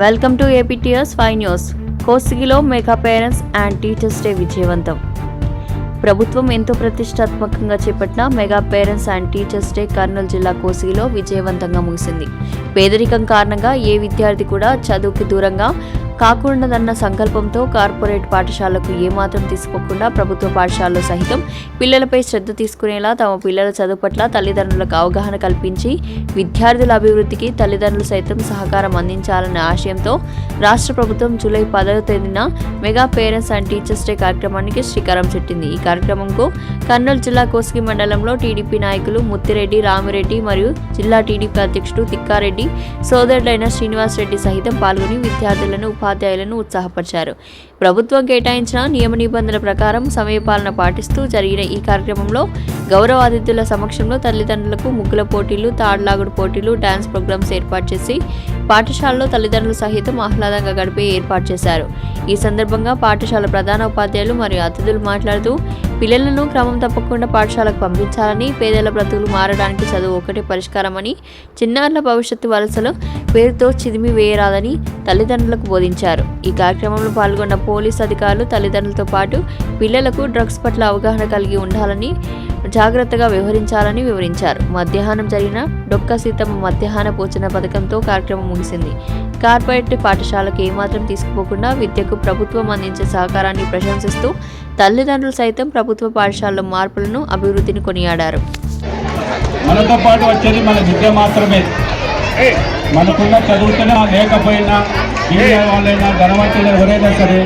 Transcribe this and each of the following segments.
Welcome to APTS five news. కోసిగిలో mega parents and teachers day విజయవంతం. ప్రభుత్వం ఎంతో ప్రతిష్టాత్మకంగా చేపట్టిన mega parents and teachers day Kurnool జిల్లా కోసిగిలో విజయవంతంగా ముగిసింది. పేదరికం కారణంగా ఏ విద్యార్థి కూడా చదువుకి దూరంగా కాకూడదన్న సంకల్పంతో కార్పొరేట్ పాఠశాలకు ఏమాత్రం తీసుకోకుండా ప్రభుత్వ పాఠశాలలో సహితం పిల్లలపై శ్రద్ధ తీసుకునేలా తమ పిల్లల చదువు పట్ల తల్లిదండ్రులకు అవగాహన కల్పించి విద్యార్థుల అభివృద్ధికి తల్లిదండ్రులు సైతం సహకారం అందించాలనే ఆశయంతో రాష్ట్ర ప్రభుత్వం జూలై పదవ తేదీన mega parents and teachers day కార్యక్రమానికి శ్రీకారం చుట్టింది. ఈ కార్యక్రమంకు కర్నూలు జిల్లా కోసిగి మండలంలో టీడీపీ నాయకులు ముత్తిరెడ్డి రామిరెడ్డి మరియు జిల్లా టీడీపీ అధ్యక్షుడు తిక్కారెడ్డి సోదరుడైన శ్రీనివాస్ రెడ్డి సహితం పాల్గొని విద్యార్థులను ఉపాధ్యాయులను ఉత్సాహపరిచారు. ప్రభుత్వం కేటాయించిన నియమ నిబంధనల ప్రకారం సమయపాలన పాటిస్తూ జరిగిన ఈ కార్యక్రమంలో గౌరవ అతిథుల సమక్షంలో తల్లిదండ్రులకు ముగ్గుల పోటీలు తాడ్లాగుడు పోటీలు డాన్స్ ప్రోగ్రామ్స్ ఏర్పాటు చేసి పాఠశాలలో తల్లిదండ్రులు సహితం ఆహ్లాదంగా గడిపే ఏర్పాటు చేశారు. ఈ సందర్భంగా పాఠశాల ప్రధాన ఉపాధ్యాయులు మరియు అతిథులు మాట్లాడుతూ పిల్లలను క్రమం తప్పకుండా పాఠశాలకు పంపించాలని పేదల బ్రతుకులు మారడానికి చదువు ఒకటే పరిష్కారమని చిన్నారుల భవిష్యత్తు వలసలు పేరుతో చిదిమి వేయరాదని తల్లిదండ్రులకు బోధించారు. ఈ కార్యక్రమంలో పాల్గొన్న పోలీస్ అధికారులు తల్లిదండ్రులతో పాటు పిల్లలకు డ్రగ్స్ పట్ల అవగాహన కలిగి ఉండాలని జాగ్రత్తగా వ్యవహరించాలని వివరించారు. మధ్యాహ్నం జరిగిన డొక్క సీతమ్మ మధ్యాహ్న పోచన పథకంతో కార్యక్రమం ముగిసింది. కార్పొరేట్ పాఠశాలకు ఏమాత్రం తీసుకుపోకుండా విద్యకు ప్రభుత్వం అందించే సహకారాన్ని ప్రశంసిస్తూ తల్లిదండ్రులు సైతం ప్రభుత్వ పాఠశాలలో మార్పులను అభివృద్ధిని కొనియాడారు. మనతో పాటు వచ్చేది మన విద్య మాత్రమే. మనకున్న చదువుతున్నా లేకపోయినా వాళ్ళైనా ధనవంతులు ఎవరైనా సరే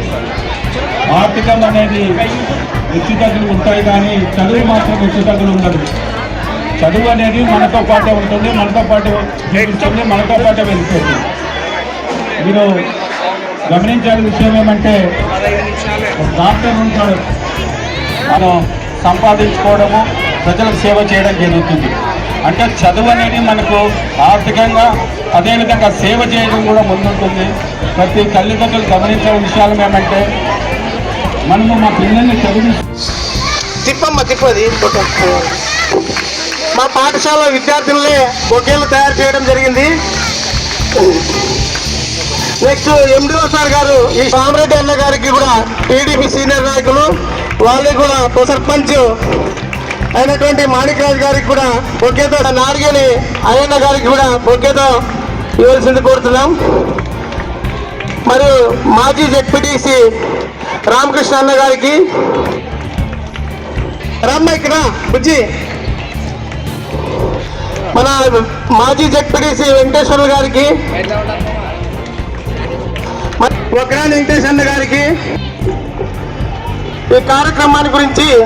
ఆర్థికం అనేది హెచ్చుతగ్గులు ఉంటాయి కానీ చదువు మాత్రం హెచ్చుతగ్గులు ఉండదు. చదువు అనేది మనతో పాటే ఉంటుంది మనతో పాటు జీవిస్తుంది మనతో పాటే వెళ్తుంది మీరు గమనించాల్సిన విషయం ఏమంటే డాక్టర్ ఉంటాడు. మనం సంపాదించుకోవడము ప్రజలకు సేవ చేయడం జరుగుతుంది. అంటే చదువు అనేది మనకు ఆర్థికంగా అదేవిధంగా సేవ చేయడం కూడా ముందుంటుంది. ప్రతి తల్లిదండ్రులు గమనించే విషయాలు ఏమంటే మనము మా పిల్లల్ని చదివి తిప్పమ్మ తిప్పది. మా పాఠశాల విద్యార్థులనే బొకేలు తయారు చేయడం జరిగింది. నెక్స్ట్ ఎండిఓ సార్ గారు ఈ సామరెడ్డి అన్న గారికి కూడా టీడీపీ సీనియర్ నాయకులు వాళ్ళకి కూడా సర్పంచ్ అయినటువంటి మాణిక్రాజు గారికి కూడా బొగ్గేతో నార్గేని అయ్యన్న గారికి కూడా బొగ్గేతో ఇవ్వాల్సింది కోరుతున్నాం. మరియు మాజీ జెడ్పీటీసీ రామకృష్ణ అన్న గారికి. రమ్మ ఇక్కడ బుజ్జి. మన మాజీ జడ్పీటీసీ వెంకటేశ్వర గారికి. మ- వెంకటేశ్వర అన్న గారికి. ఈ కార్యక్రమాన్ని గురించి